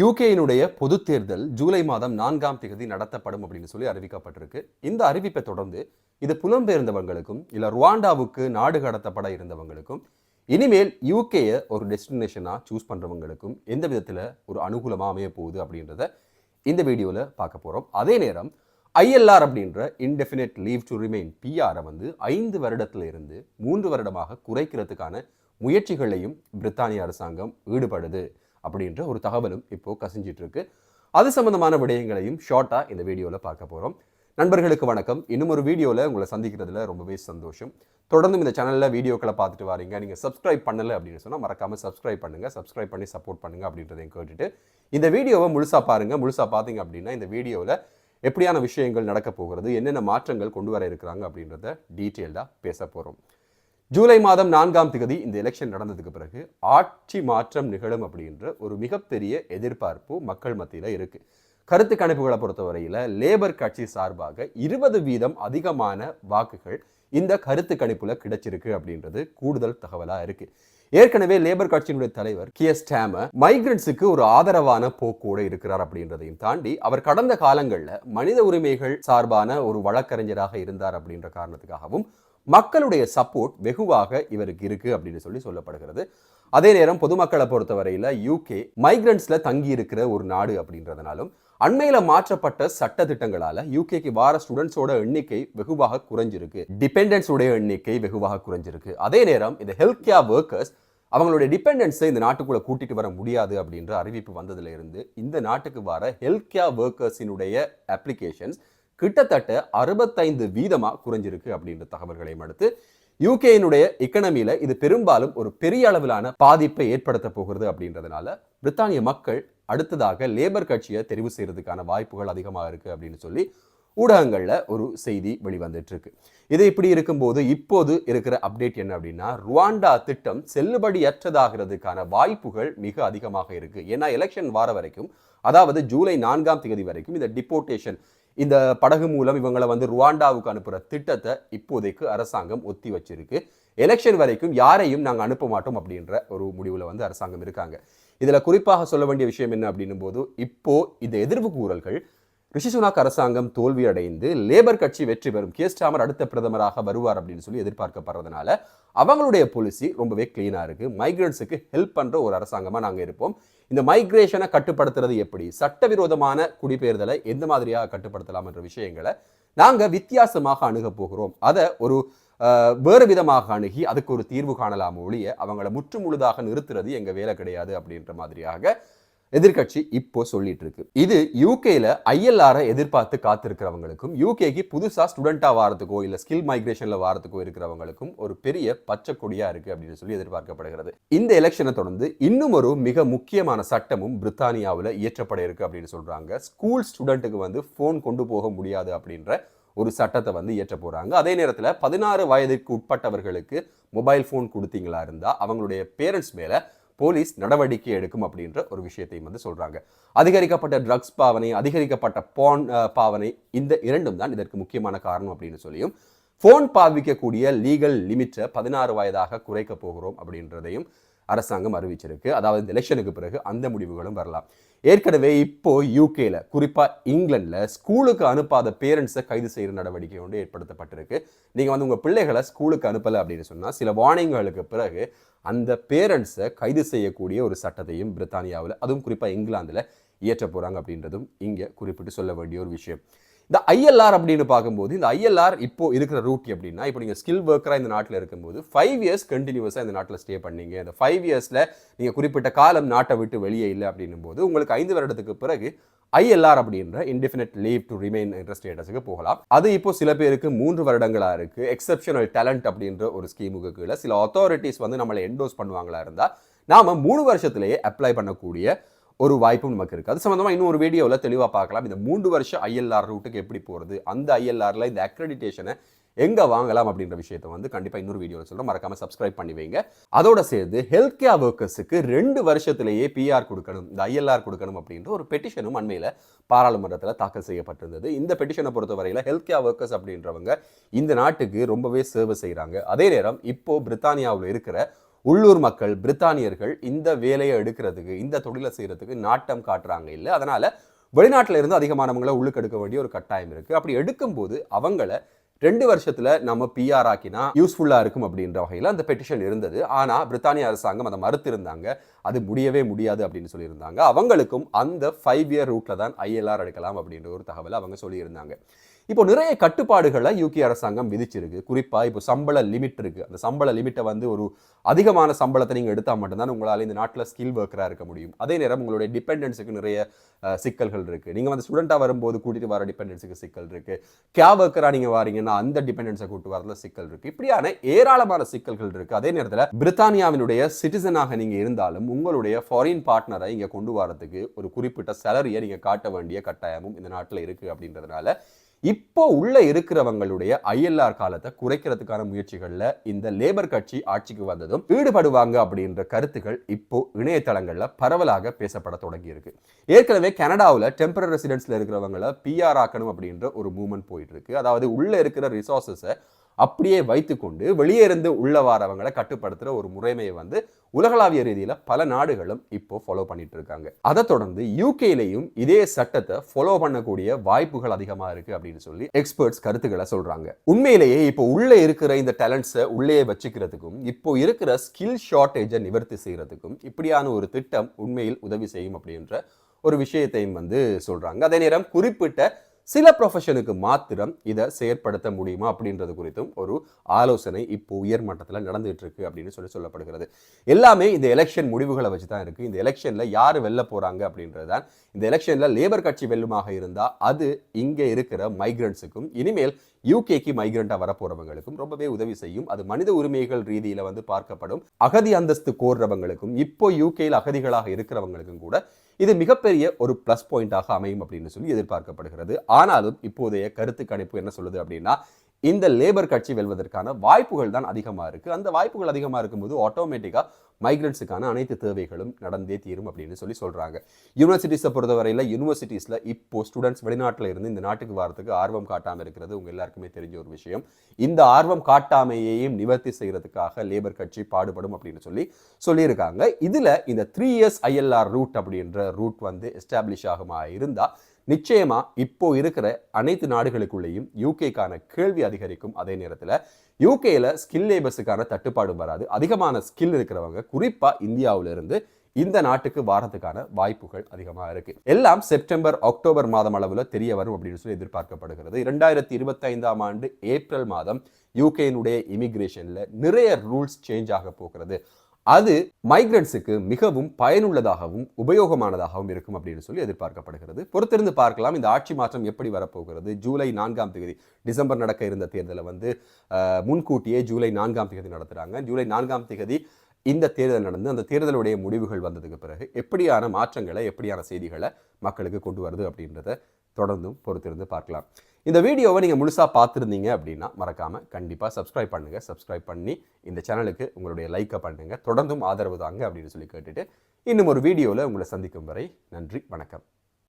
யூகேயினுடைய பொது தேர்தல் ஜூலை மாதம் நான்காம் தேதி நடத்தப்படும் அப்படின்னு சொல்லி அறிவிக்கப்பட்டிருக்கு. இந்த அறிவிப்பை தொடர்ந்து இது புலம்பெயர்ந்தவங்களுக்கும் இல்லை ருவாண்டாவுக்கு நாடு கடத்தப்பட இருந்தவங்களுக்கும் இனிமேல் யூகேயை ஒரு டெஸ்டினேஷனாக சூஸ் பண்ணுறவங்களுக்கும் எந்த விதத்தில் ஒரு அனுகூலமாக அமைய போகுது அப்படின்றத இந்த வீடியோவில் பார்க்க போகிறோம் அதே நேரம் ஐஎல்ஆர் அப்படின்ற இன்டெஃபினெட் லீவ் டு ரிமைன் பிஆரை வந்து ஐந்து வருடத்துல இருந்து மூன்று வருடமாக குறைக்கிறதுக்கான முயற்சிகளையும் பிரித்தானிய அரசாங்கம் ஈடுபடுது. அப்படின்ற ஒரு தகவலும் இப்போது கசிஞ்சிட்ருக்கு. அது சம்மந்தமான விடயங்களையும் ஷார்ட்டாக இந்த வீடியோவில் பார்க்க போகிறோம் நண்பர்களுக்கு வணக்கம். இன்னும் ஒரு வீடியோவில் உங்களை சந்திக்கிறதுல ரொம்பவே சந்தோஷம். தொடர்ந்து இந்த சேனலில் வீடியோக்களை பார்த்துட்டு வரீங்க. நீங்கள் சப்ஸ்கிரைப் பண்ணலை அப்படின்னு சொன்னால் மறக்காமல் சப்ஸ்கிரைப் பண்ணுங்கள் சப்ஸ்கிரைப் பண்ணி சப்போர்ட் பண்ணுங்க அப்படின்றதையும் கேட்டுட்டு இந்த வீடியோவை முழுசாக பாருங்கள் முழுசாக பார்த்தீங்க அப்படின்னா இந்த வீடியோவில் எப்படியான விஷயங்கள் நடக்க போகிறது என்னென்ன மாற்றங்கள் கொண்டு வர இருக்கிறாங்க அப்படின்றத டீட்டெயில்டாக பேச போகிறோம் ஜூலை மாதம் நான்காம் திகதி இந்த எலெக்ஷன் நடந்ததுக்கு பிறகு ஆட்சி மாற்றம் நிகழும் அப்படின்ற ஒரு மிகப்பெரிய எதிர்பார்ப்பு மக்கள் மத்தியில் இருக்கு. கருத்து கணிப்புகளை பொறுத்தவரையில் லேபர் கட்சி சார்பாக இருபது வீதம் அதிகமான வாக்குகள் இந்த கருத்து கணிப்புல கிடைச்சிருக்கு அப்படின்றது கூடுதல் தகவலா இருக்கு. ஏற்கனவே லேபர் கட்சியினுடைய தலைவர் கே ஸ்டாமர் மைக்ரன்ஸுக்கு ஒரு ஆதரவான போக்கோடு இருக்கிறார் அப்படின்றதையும் தாண்டி அவர் கடந்த காலங்களில் மனித உரிமைகள் சார்பான ஒரு வழக்கறிஞராக இருந்தார் அப்படின்ற காரணத்துக்காகவும் மக்களுடைய சப்போர்ட் வெகுவாக இவருக்கு இருக்கு அப்படின்னு சொல்லி சொல்லப்படுகிறது. அதே நேரம் பொதுமக்களை பொறுத்தவரையில் யூகே மைக்ரண்ட்ஸில் தங்கி இருக்கிற ஒரு நாடு அப்படின்றதுனாலும் அண்மையில் மாற்றப்பட்ட சட்ட திட்டங்களால் யூகேக்கு வார ஸ்டூடெண்ட்ஸோட எண்ணிக்கை வெகுவாக குறைஞ்சிருக்கு. டிபெண்டன்ஸ் உடைய எண்ணிக்கை வெகுவாக குறைஞ்சிருக்கு. அதே நேரம் இந்த ஹெல்த் கேர் ஒர்க்கர்ஸ் அவங்களுடைய டிபெண்டன்ஸை இந்த நாட்டுக்குள்ளே கூட்டிகிட்டு வர முடியாது அப்படின்ற அறிவிப்பு வந்ததுலேருந்து இந்த நாட்டுக்கு வர ஹெல்த் கேர் ஒர்க்கர்ஸினுடைய அப்ளிகேஷன்ஸ் கிட்டத்தட்ட அறுபத்தைந்து வீதமா குறைஞ்சிருக்கு அப்படின்ற தகவல்களையும் அடுத்து யூகேயினுடைய எக்கனமியில இது பெரும்பாலும் ஒரு பெரிய அளவிலான பாதிப்பை ஏற்படுத்த போகிறது அப்படின்றதுனால பிரித்தானிய மக்கள் அடுத்ததாக லேபர் கட்சியை தெரிவு செய்யறதுக்கான வாய்ப்புகள் அதிகமாக இருக்கு அப்படின்னு சொல்லி ஊடகங்கள்ல ஒரு செய்தி வெளிவந்துட்டு இருக்கு இது இப்படி இருக்கும்போது இப்போது இருக்கிற அப்டேட் என்ன அப்படின்னா ருவாண்டா திட்டம் செல்லுபடியற்றதாகிறதுக்கான வாய்ப்புகள் மிக அதிகமாக இருக்கு. ஏன்னா எலெக்ஷன் வார வரைக்கும் அதாவது ஜூலை நான்காம் தேதி வரைக்கும் இந்த டிப்போர்டேஷன் இந்த படகு மூலம் இவங்களை வந்து ருவாண்டாவுக்கு அனுப்புகிற திட்டத்தை இப்போதைக்கு அரசாங்கம் ஒத்தி வச்சிருக்கு. எலெக்ஷன் வரைக்கும் யாரையும் நாங்கள் அனுப்ப மாட்டோம் அப்படின்ற ஒரு முடிவில் வந்து அரசாங்கம் இருக்காங்க. இதில் குறிப்பாக சொல்ல வேண்டிய விஷயம் என்ன அப்படின்னும் போது இப்போது இந்த எதிர்வு கூறல்கள் ரிஷி சுனாக் அரசாங்கம் தோல்வி அடைந்து லேபர் கட்சி வெற்றி பெறும். கேஸ்டாமர் அடுத்த பிரதமராக வருவார் அப்படின்னு சொல்லி எதிர்பார்க்கப்படுறதுனால அவங்களுடைய பாலிசி ரொம்பவே கிளீனாக இருக்கு. மைக்ரன்ஸுக்கு ஹெல்ப் பண்ணுற ஒரு அரசாங்கமாக நாங்கள் இருப்போம். இந்த மைக்ரேஷனை கட்டுப்படுத்துறது எப்படி? சட்டவிரோதமான குடிபெயர்தலை எந்த மாதிரியாக கட்டுப்படுத்தலாம் என்ற விஷயங்களை நாங்கள் வித்தியாசமாக அணுக போகிறோம். அதை ஒரு வேறு விதமாக அணுகி அதுக்கு ஒரு தீர்வு காணலாம் ஒழிய அவங்கள முற்று முழுதாக நிறுத்துறது எங்கள் வேலை கிடையாது அப்படின்ற மாதிரியாக எதிர்க்கட்சி இப்போ சொல்லிட்டு இருக்கு இது யூகேல ஐஎல்ஆரை எதிர்பார்த்து காத்திருக்கிறவங்களுக்கும் யூகேக்கு புதுசா ஸ்டூடெண்டா வாரத்துக்கோ இல்ல ஸ்கில் மைக்ரேஷன்ல வாரத்துக்கோ இருக்கிறவங்களுக்கும் ஒரு பெரிய பச்சை கொடியா இருக்கு அப்படின்னு சொல்லி எதிர்பார்க்கப்படுகிறது. இந்த எலெக்ஷனை தொடர்ந்து இன்னும் ஒரு மிக முக்கியமான சட்டமும் பிரித்தானியாவில் இயற்றப்பட இருக்கு அப்படின்னு சொல்றாங்க. ஸ்கூல் ஸ்டூடெண்ட்டுக்கு வந்து ஃபோன் கொண்டு போக முடியாது அப்படின்ற ஒரு சட்டத்தை வந்து இயற்ற போறாங்க. அதே நேரத்தில் பதினாறு வயதுக்கு உட்பட்டவர்களுக்கு மொபைல் ஃபோன் கொடுத்தீங்களா இருந்தா அவங்களுடைய பேரண்ட்ஸ் மேலே போலீஸ் நடவடிக்கை எடுக்கும் அப்படின்ற ஒரு விஷயத்தையும் வந்து சொல்றாங்க. அதிகரிக்கப்பட்ட ட்ரக்ஸ் பாவனை அதிகரிக்கப்பட்ட போன் பாவனை இந்த இரண்டும் தான் இதற்கு முக்கியமான காரணம் அப்படின்னு சொல்லியும் ஃபோன் பாவிக்கக்கூடிய லீகல் லிமிட்டை பதினாறு வயதாக குறைக்க போகிறோம் அப்படின்றதையும் அரசாங்கம் அறிவிச்சிருக்கு. அதாவது இந்த எலெக்ஷனுக்கு பிறகு அந்த முடிவுகளும் வரலாம். ஏற்கனவே இப்போ யூகேல குறிப்பாக இங்கிலாந்தில் ஸ்கூலுக்கு அனுப்பாத பேரண்ட்ஸை கைது செய்கிற நடவடிக்கை ஒன்று ஏற்படுத்தப்பட்டிருக்கு. நீங்கள் வந்து உங்கள் பிள்ளைகளை ஸ்கூலுக்கு அனுப்பலை அப்படின்னு சொன்னால் சில வார்னிங்களுக்கு பிறகு அந்த பேரண்ட்ஸை கைது செய்யக்கூடிய ஒரு சட்டத்தையும் பிரித்தானியாவில் அதுவும் குறிப்பாக இங்கிலாந்தில் இயற்ற போகிறாங்க அப்படின்றதும் இங்கே குறிப்பிட்டு சொல்ல வேண்டிய ஒரு விஷயம். இந்த ஐஎல்ஆர் அப்படின்னு பார்க்கும்போது இந்த ஐஎல்ஆர் இப்போ இருக்கிற ரூட் எப்படின்னா இப்போ நீங்கள் ஸ்கில் ஒர்க்கராக இந்த நாட்டில் இருக்கும்போது ஃபைவ் இயர்ஸ் கண்டினியூஸாக இந்த நாட்டில் ஸ்டே பண்ணீங்க. இந்த ஃபைவ் இயர்ஸில் நீங்கள் குறிப்பிட்ட காலம் நாட்டை விட்டு வெளியே இல்லை அப்படின்னும் போது உங்களுக்கு ஐந்து வருடத்துக்கு பிறகு ஐஎல்ஆர் அப்படின்ற இன்டிஃபினிட் லீவ் டு ரிமைன் என்ற ஸ்டேட்டஸுக்கு போகலாம். அது இப்போ சில பேருக்கு மூன்று வருடங்களாக இருக்குது எக்ஸப்ஷனல் டேலண்ட் அப்படின்ற ஒரு ஸ்கீமுக்கு கீழே சில அத்தாரிட்டிஸ் வந்து நம்மளை என்டோஸ் பண்ணுவாங்களா இருந்தால் நாம் மூணு வருஷத்துலேயே அப்ளை பண்ணக்கூடிய ஒரு வாய்ப்பும் நமக்கு இருக்குது அது சம்மந்தமாக இன்னும் ஒரு வீடியோவில் தெளிவாக பார்க்கலாம். இந்த மூன்று வருஷம் ஐஎல்ஆர் ரூட்டுக்கு எப்படி போகிறது அந்த ஐஎல்ஆரில் இந்த அக்ரெடிட்டேஷனை எங்கே வாங்கலாம் அப்படின்ற விஷயத்தை வந்து கண்டிப்பாக இன்னொரு வீடியோவில் சொல்கிறேன் மறக்காமல் சப்ஸ்கிரைப் பண்ணி வைங்க. அதோட சேர்த்து ஹெல்த் கேர் ஒர்க்கர்ஸுக்கு ரெண்டு வருஷத்துலேயே பிஆர் கொடுக்கணும். இந்த ஐஎல்ஆர் கொடுக்கணும் அப்படின்ற ஒரு பெட்டிஷனும் அண்மையில் பாராளுமன்றத்தில் தாக்கல் செய்யப்பட்டிருந்தது. இந்த பெட்டிஷனை பொறுத்தவரையில் ஹெல்த் கேர் ஒர்க்கர்ஸ் அப்படின்றவங்க இந்த நாட்டுக்கு ரொம்பவே சேவை செய்கிறாங்க அதே நேரம் இப்போது பிரித்தானியாவில் இருக்கிற உள்ளூர் மக்கள் பிரித்தானியர்கள் இந்த வேலையை எடுக்கிறதுக்கு இந்த தொழிலை செய்கிறதுக்கு நாட்டம் காட்டுறாங்க இல்லை. அதனால் வெளிநாட்டில் இருந்து அதிகமானவங்களை உள்ளுக்கு எடுக்க வேண்டிய ஒரு கட்டாயம் இருக்குது அப்படி எடுக்கும்போது அவங்கள ரெண்டு வருஷத்தில் நம்ம பிஆர் ஆக்கினா யூஸ்ஃபுல்லாக இருக்கும் அப்படின்ற வகையில் அந்த பெட்டிஷன் இருந்தது. ஆனால் பிரித்தானிய அரசாங்கம் அதை மறுத்திருந்தாங்க. அது முடியவே முடியாது அப்படின்னு சொல்லியிருந்தாங்க. அவங்களுக்கும் அந்த ஃபைவ் இயர் ரூட்டில் தான் ஐஎல்ஆர் எடுக்கலாம் அப்படின்ற ஒரு தகவலை அவங்க சொல்லியிருந்தாங்க. இப்போ நிறைய கட்டுப்பாடுகளை யூகே அரசாங்கம் விதிச்சிருக்கு. குறிப்பாக இப்போ சம்பள லிமிட் இருக்கு. அந்த சம்பள லிமிட்டை வந்து ஒரு அதிகமான சம்பளத்தை நீங்கள் எடுத்தால் மட்டும்தான் உங்களால் இந்த நாட்டில் ஸ்கில் ஒர்க்கராக இருக்க முடியும். அதே நேரம் உங்களுடைய டிபெண்டன்ஸுக்கு நிறைய சிக்கல்கள் இருக்கு. நீங்கள் வந்து ஸ்டூடெண்ட்டாக வரும்போது கூட்டிட்டு வர டிபெண்டன்ஸுக்கு சிக்கல் இருக்கு. கேப் ஒர்க்கராக நீங்கள் வரீங்கன்னா அந்த டிபெண்டன்ஸை கூட்டு வரதுல சிக்கல் இருக்கு. இப்படியான ஏராளமான சிக்கல்கள் இருக்கு. அதே நேரத்தில் பிரித்தானியாவினுடைய சிட்டிசனாக நீங்கள் இருந்தாலும் உங்களுடைய ஃபாரின் பார்ட்னரை இங்கே கொண்டு வரதுக்கு ஒரு குறிப்பிட்ட சேலரியை நீங்கள் காட்ட வேண்டிய கட்டாயமும் இந்த நாட்டில் இருக்கு அப்படின்றதுனால இப்போ உள்ள இருக்கிறவங்களுடைய ஐஎல்ஆர் காலத்தை குறைக்கிறதுக்கான முயற்சிகளில் இந்த லேபர் கட்சி ஆட்சிக்கு வந்ததும் ஈடுபடுவாங்க அப்படின்ற கருத்துக்கள் இப்போ இணையதளங்களில் பரவலாக பேசப்பட தொடங்கி இருக்கு ஏற்கனவே கனடாவில் டெம்பரரி ரெசிடென்ட்ஸில் இருக்கிறவங்கள பிஆர் ஆக்கணும் அப்படின்ற ஒரு மூவ்மெண்ட் போயிட்டு இருக்கு. அதாவது உள்ள இருக்கிற ரிசோர்ஸஸை அப்படியே வைத்துக்கொண்டு வெளியே இருந்து உள்ள வாரவங்களை கட்டுப்படுத்துகிற ஒரு முறைமையை வந்து உலகளாவிய ரீதியில் பல நாடுகளும் இப்போ ஃபாலோ பண்ணிட்டு இருக்காங்க. அதை தொடர்ந்து யூகேலையும் இதே சட்டத்தை ஃபாலோ பண்ணக்கூடிய வாய்ப்புகள் அதிகமாக இருக்கு அப்படின்னு சொல்லி எக்ஸ்பர்ட்ஸ் கருத்துக்களை சொல்றாங்க. உண்மையிலேயே இப்போ உள்ளே இருக்கிற இந்த டேலண்ட்ஸை உள்ளே வச்சுக்கிறதுக்கும் இப்போ இருக்கிற ஸ்கில் ஷார்ட்டேஜை நிவர்த்தி செய்யறதுக்கும் இப்படியான ஒரு திட்டம் உண்மையில் உதவி செய்யும் அப்படின்ற ஒரு விஷயத்தையும் வந்து சொல்றாங்க. அதே நேரம் குறிப்பிட்ட சில ப்ரொஃபஷனுக்கு மாத்திரம் இதை செயற்படுத்த முடியுமா அப்படின்றது குறித்தும் ஒரு ஆலோசனை இப்போ உயர் மட்டத்தில் நடந்துகிட்டு இருக்கு அப்படின்னு சொல்லி சொல்லப்படுகிறது. எல்லாமே இந்த எலெக்ஷன் முடிவுகளை வச்சு தான் இருக்குது இந்த எலெக்ஷனில் யார் வெல்ல போகிறாங்க அப்படின்றது தான் இந்த எலெக்ஷனில் லேபர் கட்சி வெல்லுமாக இருந்தால் அது இங்கே இருக்கிற மைக்ரண்ட்ஸுக்கும் இனிமேல் யூகேக்கு மைக்ரண்ட்டாக வரப்போகிறவங்களுக்கும் ரொம்பவே உதவி செய்யும். அது மனித உரிமைகள் ரீதியில் வந்து பார்க்கப்படும். அகதி அந்தஸ்து கோர்றவங்களுக்கும் இப்போ யூகேயில் அகதிகளாக இருக்கிறவங்களுக்கும் கூட இது மிகப்பெரிய ஒரு ப்ளஸ் பாயிண்டாக அமையும் அப்படின்னு சொல்லி எதிர்பார்க்கப்படுகிறது. ஆனாலும் இப்போதைய கருத்து கணிப்பு என்ன சொல்லுது அப்படின்னா இந்த லேபர் கட்சி வெல்வதற்கான வாய்ப்புகள் தான் அதிகமாக இருக்குது அந்த வாய்ப்புகள் அதிகமாக இருக்கும்போது ஆட்டோமேட்டிக்காக மைக்ரண்ட்ஸுக்கான அனைத்து தேவைகளும் நடந்தே தீரும் அப்படின்னு சொல்லி சொல்கிறாங்க யூனிவர்சிட்டிஸை பொறுத்தவரையில் யூனிவர்சிட்டிஸில் இப்போ ஸ்டூடெண்ட்ஸ் வெளிநாட்டில் இருந்து இந்த நாட்டுக்கு வரத்துக்கு ஆர்வம் காட்டாமல் இருக்கிறது உங்கள் எல்லாருக்குமே தெரிஞ்ச ஒரு விஷயம். இந்த ஆர்வம் காட்டாமையையும் நிவர்த்தி செய்கிறதுக்காக லேபர் கட்சி பாடுபடும் அப்படின்னு சொல்லி சொல்லியிருக்காங்க. இதில் இந்த த்ரீ இயர்ஸ் ஐஎல்ஆர் ரூட் அப்படின்ற ரூட் வந்து எஸ்டாப்ளிஷ் ஆகுமா இருந்தால் நிச்சயமா இப்போ இருக்கிற அனைத்து நாடுகளுக்குள்ளேயும் யூகேக்கான கேள்வி அதிகரிக்கும் அதே நேரத்தில் யூகேல ஸ்கில் லேபர்ஸுக்கான தட்டுப்பாடு வராது. அதிகமான ஸ்கில் இருக்கிறவங்க குறிப்பா இந்தியாவிலிருந்து இந்த நாட்டுக்கு வாரத்துக்கான வாய்ப்புகள் அதிகமாக இருக்கு. எல்லாம் செப்டம்பர் அக்டோபர் மாதம் அளவில் தெரிய வரும் அப்படின்னு சொல்லி எதிர்பார்க்கப்படுகிறது. இரண்டாயிரத்தி இருபத்தைந்தாம் ஆண்டு ஏப்ரல் மாதம் யூகேனுடைய இமிக்ரேஷனில் நிறைய ரூல்ஸ் சேஞ்ச் ஆக போகிறது. அது மைக்ரன்ஸுக்கு மிகவும் பயனுள்ளதாகவும் உபயோகமானதாகவும் இருக்கும் அப்படின்னு சொல்லி எதிர்பார்க்கப்படுகிறது. பொறுத்திருந்து பார்க்கலாம் இந்த ஆட்சி மாற்றம் எப்படி வரப்போகிறது? ஜூலை நான்காம் தேதி டிசம்பர் நடக்க இருந்த தேர்தலை வந்து முன்கூட்டியே ஜூலை நான்காம் தேதி நடத்துகிறாங்க ஜூலை நான்காம் தேதி இந்த தேர்தல் நடந்து அந்த தேர்தலுடைய முடிவுகள் வந்ததுக்கு பிறகு எப்படியான மாற்றங்களை எப்படியான செய்திகளை மக்களுக்கு கொண்டு வருது அப்படின்றத தொடர்ந்தும் பொறுத்திருந்து பார்க்கலாம். இந்த வீடியோவை நீங்கள் முழுசாக பார்த்துருந்தீங்க அப்படின்னா மறக்காமல் கண்டிப்பாக சப்ஸ்கிரைப் பண்ணுங்கள் சப்ஸ்கிரைப் பண்ணி இந்த சேனலுக்கு உங்களுடைய லைக்கை பண்ணுங்கள் தொடர்ந்தும் ஆதரவு தாங்க அப்படின்னு சொல்லி கேட்டுட்டு இன்னும் ஒரு வீடியோவில் உங்களை சந்திக்கும் வரை நன்றி வணக்கம்.